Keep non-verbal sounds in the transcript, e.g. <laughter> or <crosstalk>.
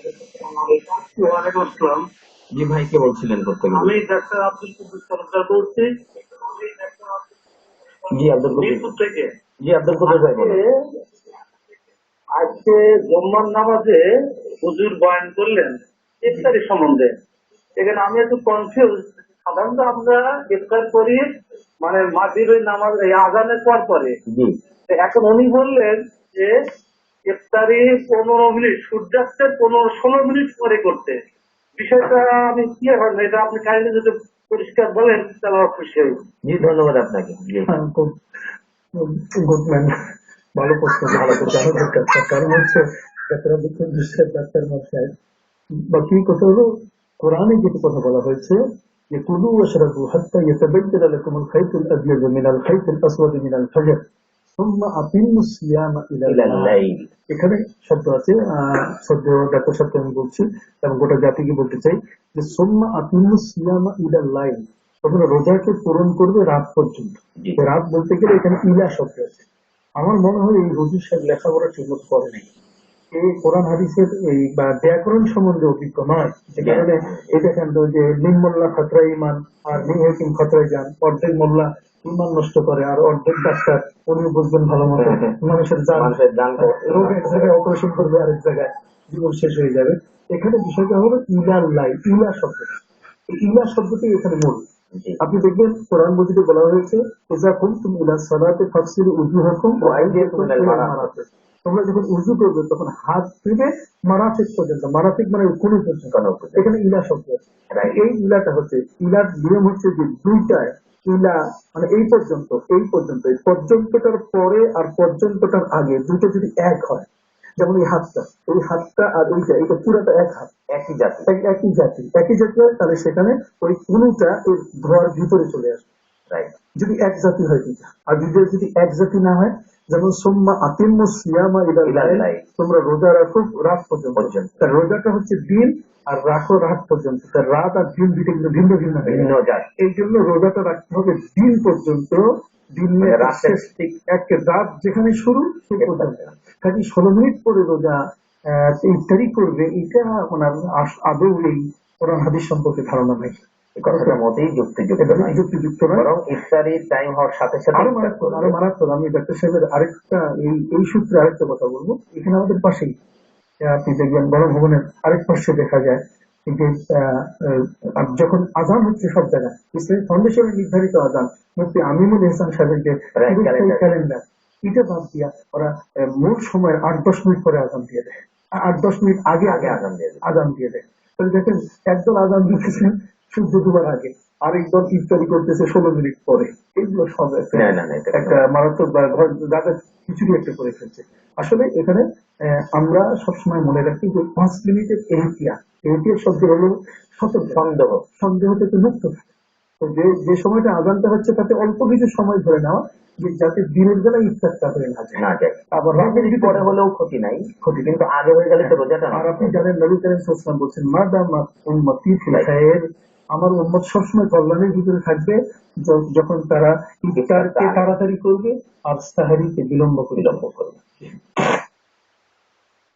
ওয়ালাইকুম আসসালাম জি ভাই কে বলছিলেন করতে আমি ডাক্তার আব্দুল কুদ্দুস সরকার বলছি। জি আব্দুল থেকে। জি আব্দুল ভাই আজকে জম্মার নামাজে হুজুর বয়ান করলেন ইফতারি সম্বন্ধে। এখানে আমি একটু কনফিউজ সাধারণত আমরা ইফতার করি মানে মাটির ওই নামাজ আজানের পর পরে। তো এখন উনি বললেন যে ইফতারি পনেরো মিনিট সূর্যাস্তের পনেরো ষোলো মিনিট পরে করতে। বিষয়টা আমি কি হয় এটা আপনি কাইন্ডলি যদি পরিষ্কার বলেন তাহলে আমার খুশি হই। জি ধন্যবাদ আপনাকে। হ্যাঁ, গুড ম্যান ভালো প্রশ্ন ভালো তার কারণ হচ্ছে ডাক্তার মশাই বাকি কথা হলো? কোরআনে যেটা কথা বলা হয়েছে যে কুলু ওয়াশরাবু হাত্তা ইয়াতাবাyyana লাকুম আল-খাইতুল আbyadu মিন আল-খাইতিল আসওয়াদি মিন আল-ফজর এখানে শব্দ আছে ডাক্তার শব্দ আমি বলছি এবং গোটা জাতিকে বলতে চাই যে ইলা লাইন রোজাকে পূরণ করবে রাত পর্যন্ত। রাত বলতে গেলে এখানে ইলা শব্দ আছে। আমার মনে হয় এই রুজু সাহেব লেখাপড়া ঠিকমতো করে নাই। এই কোরআন হাদিসের এই বা ব্যাকরণ সম্বন্ধে অভিজ্ঞ নয়। যে কারণে এই দেখেন যে নিম মোল্লা খতরা ইমান আর নিহিম খতরা যান অর্ধেক মোল্লা ইমান নষ্ট করে আর অর্ধেক ডাক্তার উনি বুঝবেন ভালো মতো। <laughs> মানুষের জান রোগ এক জায়গায় অপারেশন করবে আরেক জায়গায় জীবন শেষ হয়ে যাবে। এখানে বিষয়টা হলো ইলার লাই ইলা শব্দ। ইলা শব্দটি এখানে মূল। আপনি দেখবেন কোরআন মজিদে বলা হয়েছে যখন তুমি ইলা সালাতে ফাফসির উজুহাকুম ওয়া ও আইডিয়া তোমরা যখন উজু করবে তখন হাত থেকে মারাফিক পর্যন্ত মারাফিক মানে কোন পর্যন্ত। এখানে ইলা শব্দ এই ইলাটা হচ্ছে ইলার নিয়ম হচ্ছে যে দুইটায় ইলা মানে এই পর্যন্ত এই পর্যন্ত এই পর্যন্তটার পরে আর পর্যন্তটার আগে দুটো যদি এক হয় যেমন এই হাতটা এই হাতটা আর এইটা এটা পুরাটা এক হাত। একই জাতি। একই জাতি একই জাতি হয় তাহলে সেখানে ওই কোনটা এই ধোয়ার ভিতরে চলে আসবে। রাইট যদি এক জাতি হয় দুইটা আর যদি যদি এক জাতি না হয় যেমন সোম্মা আতিম্ম সিয়ামা ইলাল ইলাল লাইল, লাইল। তোমরা রোজা রাখো রাত পর্যন্ত। তার রোজাটা হচ্ছে দিন আর রাখো রাত পর্যন্ত। তার রাত আর দিন দুইটা কিন্তু ভিন্ন ভিন্ন ভিন্ন যায়। এই জন্য রোজাটা রাখতে হবে দিন পর্যন্ত। দিনের মানে রাতের এক রাত যেখানে শুরু সেই পর্যন্ত। কাজে ষোলো মিনিট পরে রোজা ইফতারি করবে এটা ওনার আদৌ এই কোরআন হাদিস সম্পর্কে ধারণা নেই। কথাটা মোটেই যুক্তিযুক্ত নয়। যুক্তিযুক্ত নয়। বরং ইফতারির টাইম হওয়ার সাথে সাথে আরও মারাত্মক আরও মারাত্মক আমি ডাক্তার সাহেবের আরেকটা এই এই সূত্রে আরেকটা কথা বলব। এখানে আমাদের পাশেই আপনি দেখবেন বড় ভবনের আরেক পাশে দেখা যায়। যে আহ, আহ, যখন আজান হচ্ছে সব জায়গায় ইসলামিক ফাউন্ডেশনের নির্ধারিত আজান মুফতি আমিমুল ইহসান সাহেবের যে ক্যালেন্ডার এটা বাদ দিয়া ওরা মূল সময়ের আট দশ মিনিট পরে আজান দিয়ে দেয়। আট দশ মিনিট আগে আগে আজান দিয়ে দেয়। আজান দিয়ে দেয়। তাহলে দেখেন একদল আজান দিতেছেন সূর্য ডুবার আগে। আরেক দল ইফতারি করতেছে ষোলো মিনিট পরে। এগুলো সব একটা মারাত্মক রাজা খিচুড়ি একটা করে ফেলছে। আসলে এখানে আমরা সবসময় মনে রাখি যে পাঁচ মিনিটের এহতিয়া এহতিয়ার শব্দ হলো সতর্ক। সন্দেহ। সন্দেহ থেকে। মুক্ত যে যে সময়টা আজানটা হচ্ছে তাতে অল্প কিছু সময় ধরে নেওয়া যে যাতে দিনের বেলা ইফতারটা হয়ে না যায়। না যায়। আবার রাতের দিকে পরে হলেও ক্ষতি নাই। ক্ষতি কিন্তু আগে হয়ে গেলে তো রোজাটা আর আপনি। জানেন নবী করিম সাল্লাল্লাহু আলাইহি ওয়াসাল্লাম বলছেন মা দামা উম্মতি ফিল খায়র আমার উম্মত সবসময় কল্যাণের ভিতরে থাকবে যখন তারা ইফতারকে তাড়াতাড়ি করবে আর সাহারিকে বিলম্ব করে বিলম্ব করবে।